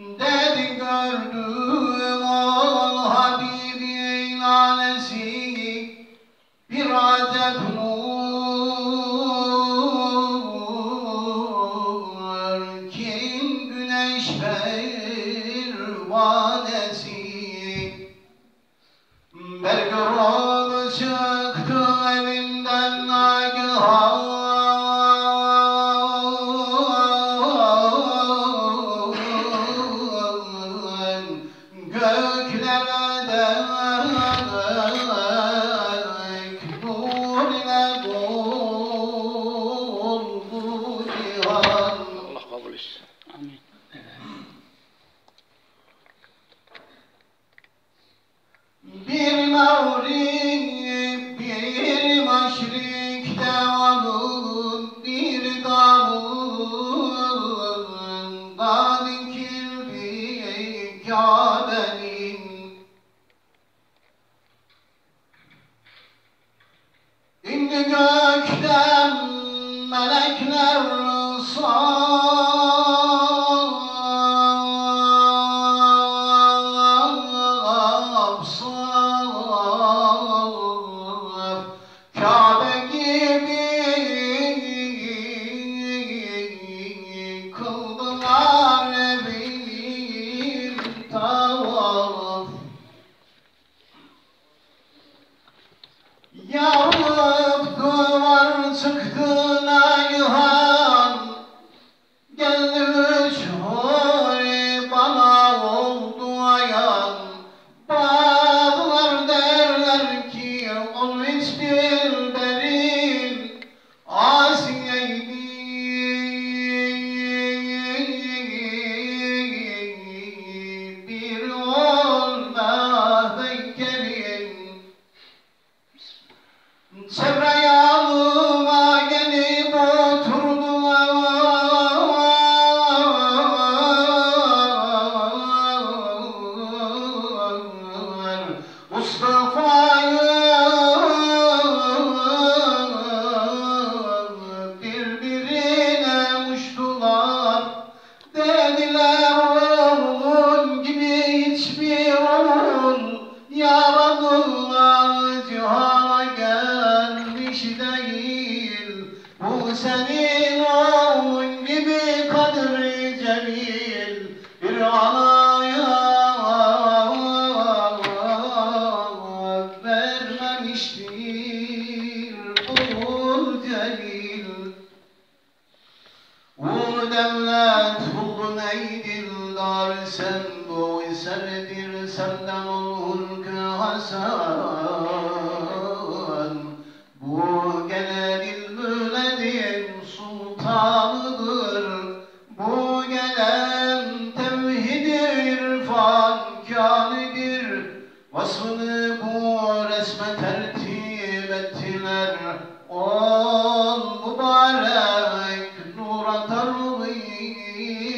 Dedi gördüm ol Habibi eylalesi bir adet nur. Kim güneş pervanesi Bergör oldu çıktı elimden nagıha ederiz. Amin. Bir mavri, bir maşrikte onun bir davulunda dikildi Kabe'nin. İndi Ya Allah. Senin oğlun gibi kadri cemil. Bir anaya vermemiştir oğul celil Ulu devlet buldun ey dildar sen bu eserdir senden olur ki Hasan tertip ettiler. Ol mübarek nura tarvih